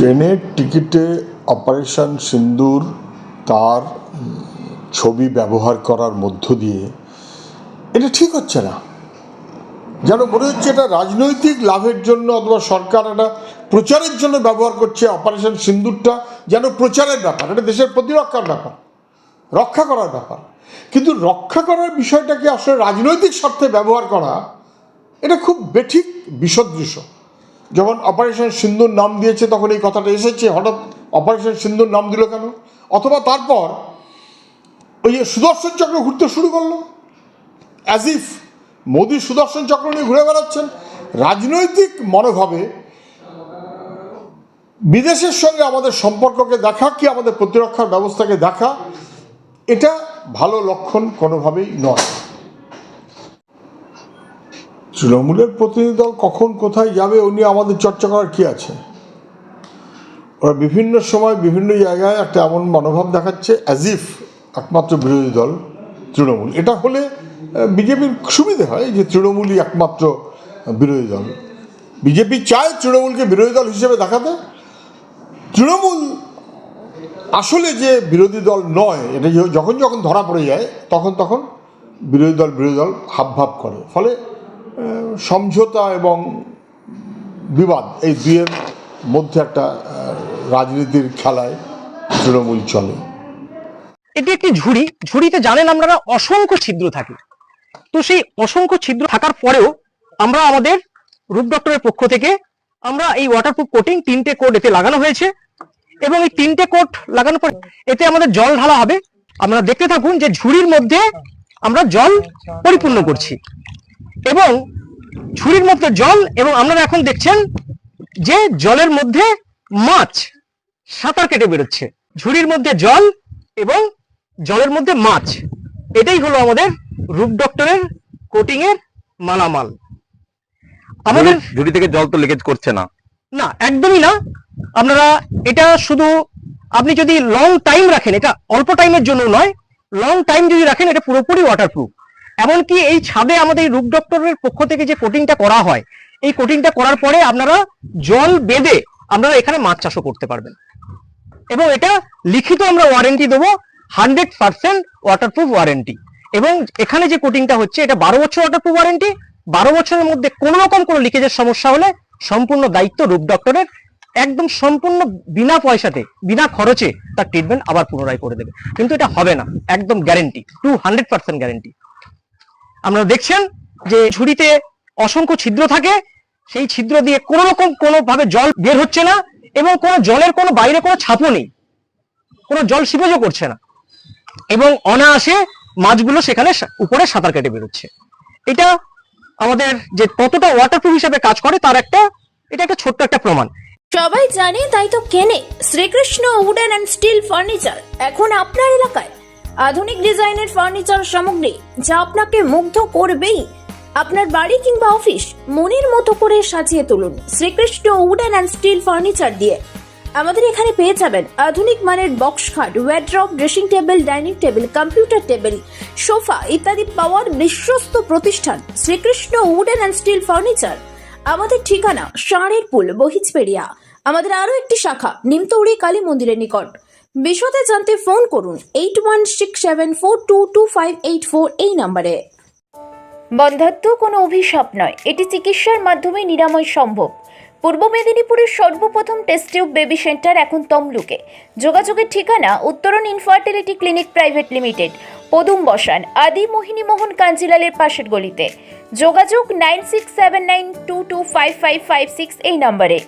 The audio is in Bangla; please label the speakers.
Speaker 1: ট্রেনের টিকিটে অপারেশন সিন্দুর তার ছবি ব্যবহার করার মধ্য দিয়ে, এটা ঠিক হচ্ছে না। যেন মনে হচ্ছে এটা রাজনৈতিক লাভের জন্য অথবা সরকার এটা প্রচারের জন্য ব্যবহার করছে অপারেশন সিন্দুরটা, যেন প্রচারের ব্যাপার, এটা দেশের প্রতিরক্ষার ব্যাপার, রক্ষা করার ব্যাপার। কিন্তু রক্ষা করার বিষয়টাকে আসলে রাজনৈতিক স্বার্থে ব্যবহার করা, এটা খুব বেঠিক, বিসদৃশ্য। যখন অপারেশন সিন্ধুর নাম দিয়েছে, তখন এই কথাটা এসেছে। হঠাৎ অপারেশন সিন্ধুর নাম দিল কেন? অথবা তারপর ওই যে সুদর্শন চক্র ঘুরতে শুরু করল। অ্যাজ ইফ মোদি সুদর্শন চক্র নিয়ে ঘুরে বেড়াচ্ছেন। রাজনৈতিক মনোভাবে বিদেশের সঙ্গে আমাদের সম্পর্ককে দেখা কি আমাদের প্রতিরক্ষার ব্যবস্থাকে দেখা, এটা ভালো লক্ষণ কোনোভাবেই নয়। তৃণমূলের প্রতিনিধি দল কখন কোথায় যাবে নিয়ে আমাদের চর্চা করার কি আছে? ওরা বিভিন্ন সময় বিভিন্ন জায়গায় একটা এমন মনোভাব দেখাচ্ছে অ্যাজ ইফ একমাত্র বিরোধী দল তৃণমূল। এটা হলে বিজেপির সুবিধে হয় যে তৃণমূলই একমাত্র বিরোধী দল। বিজেপি চায় তৃণমূলকে বিরোধী দল হিসেবে দেখাতে। তৃণমূল আসলে যে বিরোধী দল নয়, এটা যখন যখন ধরা পড়ে যায়, তখন তখন বিরোধী দল বিরোধী দল হাব ভাব করে। ফলে সমঝোতা এবং বিবাদ, এই দুয়ের মধ্যে একটা রাজনীতির খেলায় তৃণমূল চলে।
Speaker 2: এটি একটি ঝুড়ি। ঝুড়িতে জানেন আপনারা অসংখ্য ছিদ্র থাকে। তো সেই অসংখ্য ছিদ্র থাকার পরেও আমরা আমাদের রূপ ডক্টরের পক্ষ থেকে আমরা এই ওয়াটারপ্রুফ কোটিং তিনটে কোট এতে লাগানো হয়েছে এবং এই তিনটে কোট লাগানোর পর এতে আমাদের জল ঢালা হবে। আপনারা দেখতে থাকুন যে ঝুড়ির মধ্যে আমরা জল পরিপূর্ণ করছি। এবং ঝুড়ির মধ্যে জল এবং আপনারা এখন দেখছেন যে জলের মধ্যে মাছ সাঁতার কেটে বেরোচ্ছে। ঝুড়ির মধ্যে জল এবং জলের মধ্যে মাছ। এটাই হলো আমাদের রূপ ডক্টরের কোটিং এর মালামাল। আমাদের
Speaker 3: ঝুড়ি- ঝুড়ি থেকে জল তো লিকেজ করছে না।
Speaker 2: না একদমই না। আপনারা এটা শুধু আপনি যদি লং টাইম রাখেন এটা অল্প টাইমের জন্য নয় লং টাইম যদি রাখেন এটা পুরোপুরি ওয়াটারপ্রুফ এমনকি এই ছাদে আমাদের রূপ ডক্টরের পক্ষ থেকে যে কোটিংটা করা হয়, এই কোটিংটা করার পরে আপনারা জল বেঁধে আপনারা এখানে মাছ চাষও করতে পারবেন। এবং এটা লিখিত আমরা ওয়ারেন্টি দেবো হান্ড্রেড পার্সেন্ট ওয়াটারপ্রুফ ওয়ারেন্টি এবং এখানে যে কোটিংটা হচ্ছে, এটা বারো বছর ওয়াটারপ্রুফ ওয়ারেন্টি বারো বছরের মধ্যে কোনো রকম কোনো লিকেজের সমস্যা হলে সম্পূর্ণ দায়িত্ব রূপ ডক্টরের, একদম সম্পূর্ণ বিনা পয়সাতে, বিনা খরচে তার ট্রিটমেন্ট আবার পুনরায় করে দেবে। কিন্তু এটা হবে না, একদম guarantee two hundred percent guarantee আপনারা দেখছেন যে ঝুড়িতে অসংখ্য ছিদ্র থাকে, সেই ছিদ্র দিয়ে কোনো রকম কোনো ভাবে জল বের হচ্ছে না এবং কোনো জলের কোনো বাইরে কোনো ছাপও নেই। কোনো জল সিপেজও করছে না। এবং অনায়াসে মাছগুলো সেখানে উপরে সাঁতার কেটে বেরোচ্ছে। এটা আমাদের যে কতটা ওয়াটারপ্রুফ হিসাবে কাজ করে তার একটা এটা একটা ছোট্ট একটা প্রমাণ।
Speaker 4: সবাই জানে তাই তো কেনে। Srikrishna wooden and steel furniture. এখন আপনার এলাকায় আধুনিক ডিজাইনের ফার্নিচার সামগ্রী, যা আপনাকে মুগ্ধ করবেই। আপনার বাড়ি কিংবা অফিস মনের মতো করে সাজিয়ে তুলুন Srikrishna wooden and steel furniture দিয়ে। আমাদের এখানে পেয়ে যাবেন আধুনিক মানের বক্স খাট wardrobe dressing table dining table computer table sofa ইত্যাদি পাওয়ার বিশ্বস্ত প্রতিষ্ঠান Srikrishna wooden and steel furniture. আমাদের ঠিকানা ষাঁড়ের পুল বহিজপেড়িয়া আমাদের আরও একটি শাখা, নিমতৌড়ি কালী মন্দিরের নিকট। বিশদে জানতে ফোন করুন eight one six seven four two two five eight four এই নম্বরে। বন্ধাত্ম কোনো অভিশাপ নয়, এটি চিকিৎসার মাধ্যমে নিরাময় সম্ভব। পূর্ব মেদিনীপুরের সর্বপ্রথম টেস্ট টিউব বেবি সেন্টার এখন তমলুকে। যোগাযোগের ঠিকানা উত্তরণ ইনফার্টিলিটি ক্লিনিক প্রাইভেট লিমিটেড পদুম বসান, আদি মোহিনী মোহন কাঞ্জিলালের পাশের গলিতে। যোগাযোগ nine six seven nine two two five five five six এই নম্বরে।